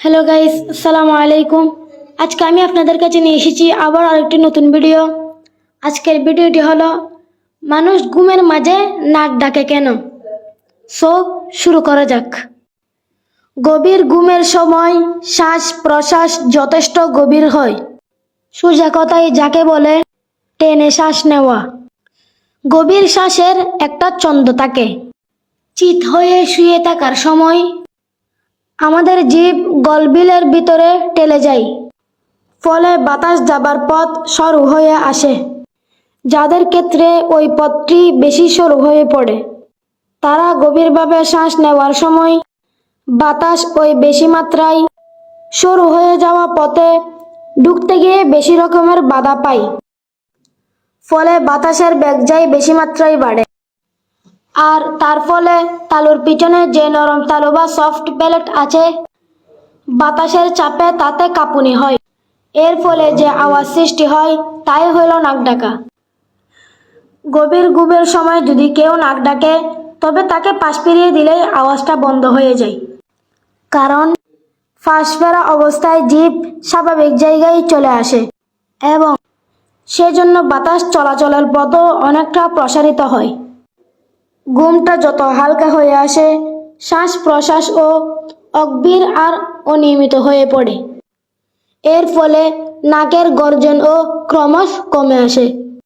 Hello guys আসসালামু আলাইকুম আজকে আমি আপনাদের কাছে নিয়ে এসেছি আবার আরেকটি নতুন ভিডিও আজকের ভিডিওটি হলো, মানুষ ঘুমের মাঝে নাক ডাকে কেন? সো শুরু করা যাক। গভীর ঘুমের সময় শ্বাস প্রশ্বাস যথেষ্ট গভীর হয়। সোজা কথায় যাকে বলে, টেনে শ্বাস নেওয়া। গভীর শ্বাসের একটা ছন্দ থাকে। চিত হয়ে শুয়ে থাকার সময় আমাদের জীব গলবিলের ভিতরে টেলে যায়। ফলে বাতাস যাবার পথ সরু হয়ে আসে। যাদের ক্ষেত্রে ওই পথটি বেশি সরু হয়ে পড়ে, তারা গভীরভাবে শ্বাস নেওয়ার সময় বাতাস ওই বেশি মাত্রায় সরু হয়ে যাওয়া পথে ঢুকতে গিয়ে বেশি রকমের বাধা পায়। ফলে বাতাসের বেগ যায় বেশি মাত্রায় বাড়ে। আর তার ফলে তালুর পিছনে যে নরম তালু বা সফট প্যালেট আছে, বাতাসের চাপে তাতে কাঁপুনি হয়। এর ফলে যে আওয়াজ সৃষ্টি হয়, তাই হইল নাক ডাকা। গভীর গুবের সময় যদি কেউ নাক ডাকে, তবে তাকে পাশ ফিরিয়ে দিলেই আওয়াজটা বন্ধ হয়ে যায়। কারণ ফাঁস ফেরা অবস্থায় জীব স্বাভাবিক জায়গায় চলে আসে এবং সেজন্য বাতাস চলাচলের পথও অনেকটা প্রসারিত হয়। ঘুমটা যত হালকা হয়ে আসে শ্বাস প্রশ্বাস ও অগভীর আর অনিয়মিত হয়ে পড়ে। এর ফলে নাকের গর্জন ও ক্রমশ কমে আসে।